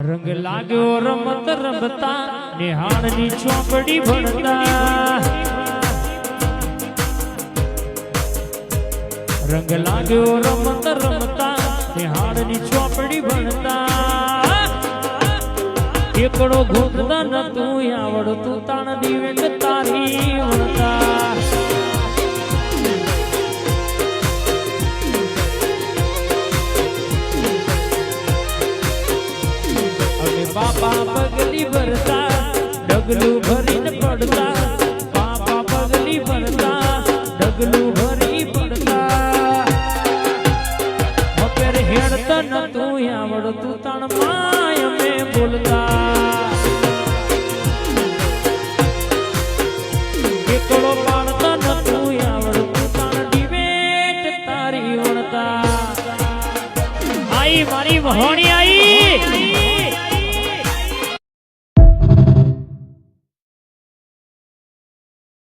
રંગ લાગ્યો રમત રમતા, નિહાળની ચોપડી ભણતા રંગ લાગ્યો રમત રમતા, નિહાળની ચોપડી ભણતા એકડો ઘૂમતા ન તું આવડતું તાણ દિવેલ બાપા પગલી ભરતા, ડગલું ભરીને પડતા. બાપા પગલી ભરતા, ડગલું ભરી પડતા. બપેર હેડત ન તું આવડતું તણ માય મે બોલતા. એકડો પાડતા ન તું આવડતું તણ ડિબેટ તારી વણતા. આઈ, મારી વહોણી આઈ.